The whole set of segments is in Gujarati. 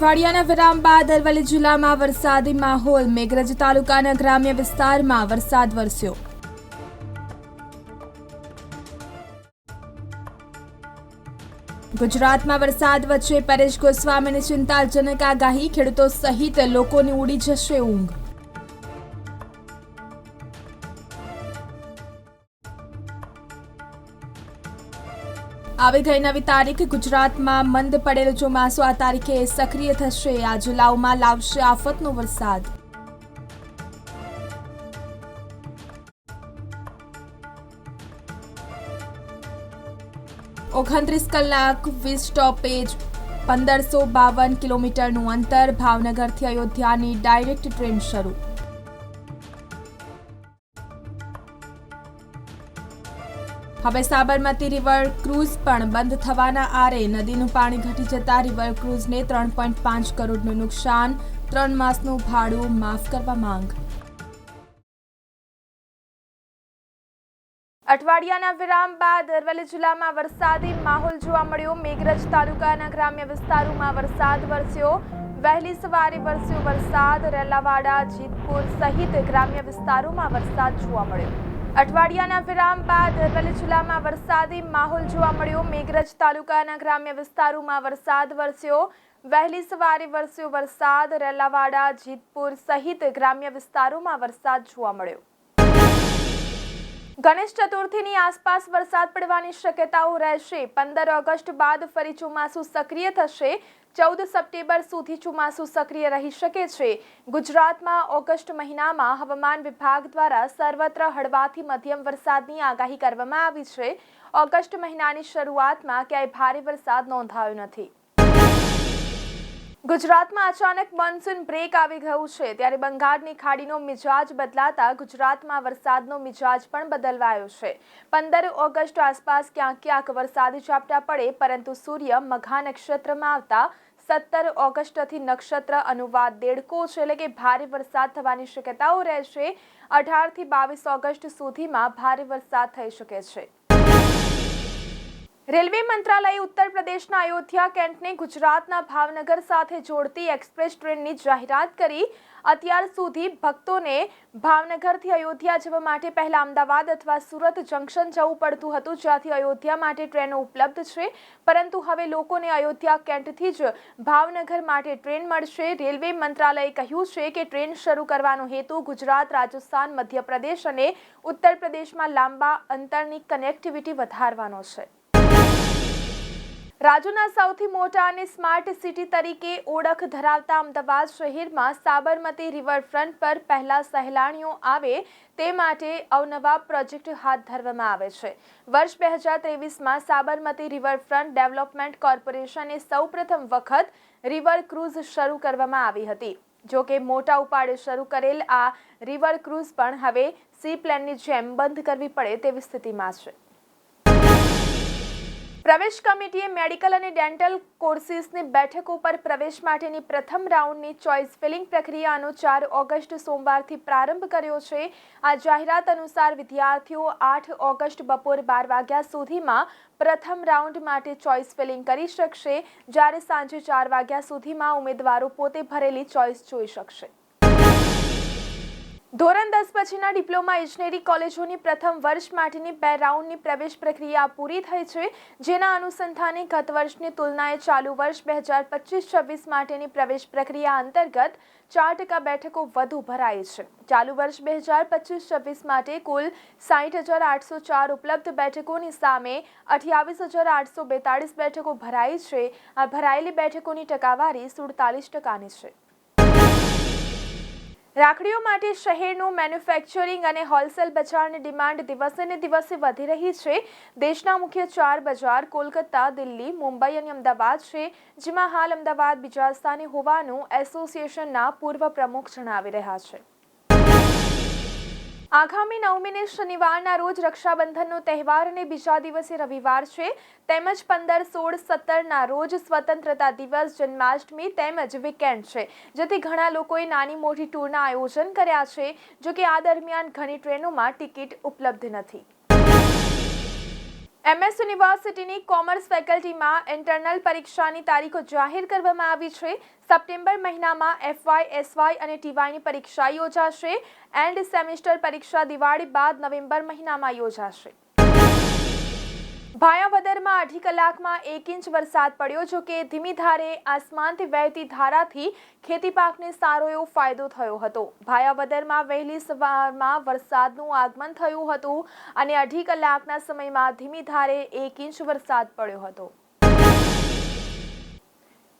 અઠવાડિયાના વિરામ બાદ અરવલ્લી જિલ્લામાં વરસાદી માહોલ. મેઘરજ તાલુકાના ગ્રામ્ય વિસ્તારમાં વરસાદ વરસ્યો. ગુજરાતમાં વરસાદ વચ્ચે પરેશ ગોસ્વામીની ચિંતાજનક આગાહી. ખેડૂતો સહિત લોકોની ઉડી જશે ઊંઘ. આવી ગઈ નવી તારીખ ગુજરાતમાં મંદ પડેલું ચોમાસું આ તારીખે સક્રિય થશે. આ જિલ્લાઓમાં લાવશે આફતનો વરસાદ. ઓગણત્રીસ કલાક વીસ સ્ટોપેજ પંદરસો બાવન કિલોમીટરનું અંતર ભાવનગરથી અયોધ્યાની ડાયરેક્ટ ટ્રેન શરૂ. હવે સાબરમતી રિવર ક્રૂઝ પણ બંધ થવાના આરે નદીનું પાણી ઘટી જતા રિવર ક્રૂઝને ત્રણ પોઈન્ટ પાંચ કરોડનું નુકસાન, ત્રણ માસનું ભાડું માફ કરવા માંગ. અઠવાડિયાના વિરામ બાદ અરવલ્લી જિલ્લામાં વરસાદી માહોલ જોવા મળ્યો. મેઘરજ તાલુકાના ગ્રામ્ય વિસ્તારોમાં વરસાદ વરસ્યો. વહેલી સવારે વરસ્યો વરસાદ. રેલાવાડા, જીતપુર સહિત ગ્રામ્ય વિસ્તારોમાં વરસાદ જોવા મળ્યો. અઠવાડિયાના વિરામ બાદ અરવલ્લી જિલ્લામાં વરસાદી માહોલ જોવા મળ્યો. મેઘરજ તાલુકાના ગ્રામ્ય વિસ્તારોમાં વરસાદ વરસ્યો. વહેલી સવારે વરસ્યો વરસાદ. રેલાવાડા, જીતપુર સહિત ગ્રામ્ય વિસ્તારોમાં વરસાદ જોવા મળ્યો. ગણેશ ચતુર્થીની આસપાસ વરસાદ પડવાની શક્યતાઓ રહેશે. પંદર ઓગસ્ટ બાદ ફરી ચોમાસું સક્રિય થશે. ચૌદ સપ્ટેમ્બર સુધી ચોમાસું સક્રિય રહી શકે છે. ગુજરાતમાં ઓગસ્ટ મહિનામાં હવામાન વિભાગ દ્વારા સર્વત્ર હળવાથી મધ્યમ વરસાદની આગાહી કરવામાં આવી છે. ઓગસ્ટ મહિનાની શરૂઆતમાં ક્યાંય ભારે વરસાદ નોંધાયો નથી. ગુજરાતમાં અચાનક મોન્સૂન બ્રેક આવી ગયું છે. ત્યારે બંગાળની ખાડીનો મિજાજ બદલાતા ગુજરાતમાં વરસાદનો મિજાજ પણ બદલવાયો છે. પંદર ઓગસ્ટ આસપાસ ક્યાંક ક્યાંક વરસાદી ઝાપટા પડે, પરંતુ સૂર્ય મઘા નક્ષત્રમાં આવતા સત્તર ઓગસ્ટથી નક્ષત્ર અનુવાદ દેડકો છે, એટલે કે ભારે વરસાદ થવાની શક્યતાઓ રહેશે અઢારથી બાવીસ ઓગસ્ટ સુધીમાં ભારે વરસાદ થઈ શકે છે. રેલવે મંત્રાલયે ઉત્તર પ્રદેશના અયોધ્યા કેન્ટને ગુજરાતના ભાવનગર સાથે જોડતી એક્સપ્રેસ ટ્રેનની જાહેરાત કરી. અત્યાર સુધી ભક્તોને ભાવનગરથી અયોધ્યા જવા માટે પહેલા અમદાવાદ અથવા સુરત જંકશન જવું પડતું હતું, જ્યાંથી અયોધ્યા માટે ટ્રેનો ઉપલબ્ધ છે. પરંતુ હવે લોકોને અયોધ્યા કેન્ટથી જ ભાવનગર માટે ટ્રેન મળશે. રેલવે મંત્રાલયે કહ્યું છે કે ટ્રેન શરૂ કરવાનો હેતુ ગુજરાત, રાજસ્થાન, મધ્યપ્રદેશ અને ઉત્તર પ્રદેશમાં લાંબા અંતરની કનેક્ટિવિટી વધારવાનો છે. રાજ્યના સૌથી મોટા અને સ્માર્ટ સિટી તરીકે ઓળખ ધરાવતા અમદાવાદ શહેરમાં સાબરમતી રિવરફ્રન્ટ પર પહેલા સહેલાણીઓ આવે તે માટે અવનવા પ્રોજેક્ટ હાથ ધરવામાં આવે છે. વર્ષ બે હજાર ત્રેવીસમાં સાબરમતી રિવરફ્રન્ટ ડેવલપમેન્ટ કોર્પોરેશને સૌપ્રથમ વખત રિવર ક્રૂઝ શરૂ કરવામાં આવી હતી. જો કે મોટા ઉપાડે શરૂ કરેલ આ રિવર ક્રૂઝ પણ હવે સી પ્લેનની જેમ બંધ કરવી પડે તેવી સ્થિતિમાં છે. પ્રવેશ કમિટીએ મેડિકલ અને ડેન્ટલ કોર્સિસની બેઠક ઉપર પ્રવેશ માટેની પ્રથમ રાઉન્ડની ચોઇસ ફિલિંગ પ્રક્રિયાનો ચાર ઓગસ્ટ સોમવારથી પ્રારંભ કર્યો છે. આ જાહેરાત અનુસાર વિદ્યાર્થીઓ આઠ ઓગસ્ટ બપોર બાર વાગ્યા સુધીમાં પ્રથમ રાઉન્ડ માટે ચોઇસ ફિલિંગ કરી શકશે. જ્યારે સાંજે ચાર વાગ્યા સુધીમાં ઉમેદવારો પોતે ભરેલી ચોઇસ જોઈ શકશે. ધોરણ દસ પછીના ડિપ્લોમા ઇજનેરી કોલેજોની પ્રથમ વર્ષ માટેની બે રાઉન્ડની પ્રવેશ પ્રક્રિયા પૂરી થઈ છે, જેના અનુસંધાને ગત વર્ષની તુલનાએ ચાલુ વર્ષ બે હજાર પચીસ છવ્વીસ માટેની પ્રવેશ પ્રક્રિયા અંતર્ગત ચાર ટકા બેઠકો વધુ ભરાઈ છે. ચાલુ વર્ષ બે હજાર પચીસ છવ્વીસ માટે કુલ સાહીઠ હજાર આઠસો ચાર ઉપલબ્ધ બેઠકોની સામે અઠ્યાવીસ હજાર આઠસો બેતાળીસ બેઠકો ભરાઈ છે. આ ભરાયેલી બેઠકોની ટકાવારી સુડતાલીસ ટકાની છે. રાખડીઓ માટે શહેરનું મેન્યુફેક્ચરિંગ અને હોલસેલ બજારની ડિમાન્ડ દિવસે ને દિવસે વધી રહી છે. દેશના મુખ્ય ચાર બજાર કોલકાતા, દિલ્હી, મુંબઈ અને અમદાવાદ છે, જેમાં હાલ અમદાવાદ બીજા સ્થાને હોવાનું એસોસિએશનના પૂર્વ પ્રમુખ જણાવી રહ્યા છે. આગામી નવમીને શનિવારના રોજ રક્ષાબંધનનો તહેવાર અને બીજા દિવસે રવિવાર છે. તેમજ પંદર, સોળ, સત્તરના રોજ સ્વતંત્રતા દિવસ, જન્માષ્ટમી તેમજ વીકેન્ડ છે. જેથી ઘણા લોકોએ નાની મોટી ટૂરના આયોજન કર્યા છે જો કે આ દરમિયાન ઘણી ટ્રેનોમાં ટિકિટ ઉપલબ્ધ નથી. એમએસ યુનિવર્સિટીની કોમર્સ ફેકલ્ટીમાં ઇન્ટરનલ પરીક્ષાની તારીખો જાહેર કરવામાં આવી છે. સપ્ટેમ્બર મહિનામાં એફવાય એસવાય અને ટીવાયની પરીક્ષા યોજાશે. એન્ડ સેમિસ્ટર પરીક્ષા દિવાળી બાદ નવેમ્બર મહિનામાં યોજાશે. ભાયાવદરમાં અઢી કલાકમાં એક ઇંચ વરસાદ પડ્યો, જો કે ધીમી ધારે આસમાનથી વહેતી ધારાથી ખેતી પાકને સારો એવો ફાયદો થયો હતો. ભાયાવદરમાં વહેલી સવારમાં વરસાદનું આગમન થયું હતું અને અઢી કલાકના સમયમાં ધીમી ધારે એક ઇંચ વરસાદ પડ્યો હતો.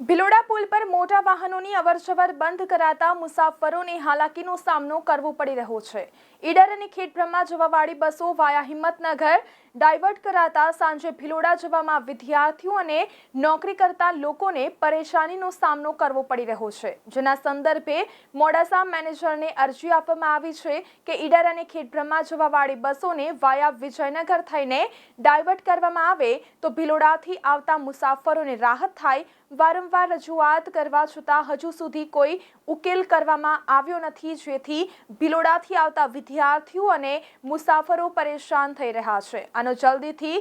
ભિલોડા પુલ પર મોટા વાહનોની અવરજવર બંધ કરાતા મુસાફરોને હાલાકીનો સામનો કરવો પડી રહ્યો છે. ઈડર અને ખેડબ્રહ્મા જવાવાળી બસો વાયા હિંમતનગર ડાયવર્ટ કરાતા સાંજે ભિલોડા જવામાં વિદ્યાર્થીઓ અને નોકરી કરતા લોકોને પરેશાનીનો સામનો કરવો પડી રહ્યો છે. જેના સંદર્ભે મોડાસા મેનેજરને અરજી આપવામાં આવી છે કે ઈડર અને ખેડબ્રહ્મા જવાવાળી બસોને વાયા વિજયનગર થઈને ડાયવર્ટ કરવામાં આવે તો ભિલોડાથી આવતા મુસાફરોને રાહત થાય વારંવાર રજૂઆત કરવા છતાં હજુ સુધી કોઈ ઉકેલ કરવામાં આવ્યો નથી, જેથી ભિલોડાથી આવતા વિદ્યાર્થીઓ અને મુસાફરો પરેશાન થઈ રહ્યા છે. આનો જલ્દીથી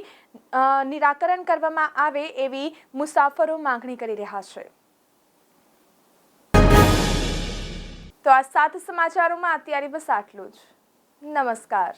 નિરાકરણ કરવામાં આવે એવી મુસાફરો માંગણી કરી રહ્યા છે. તો આ સાત સમાચારોમાં અત્યારે બસ આટલું જ. નમસ્કાર.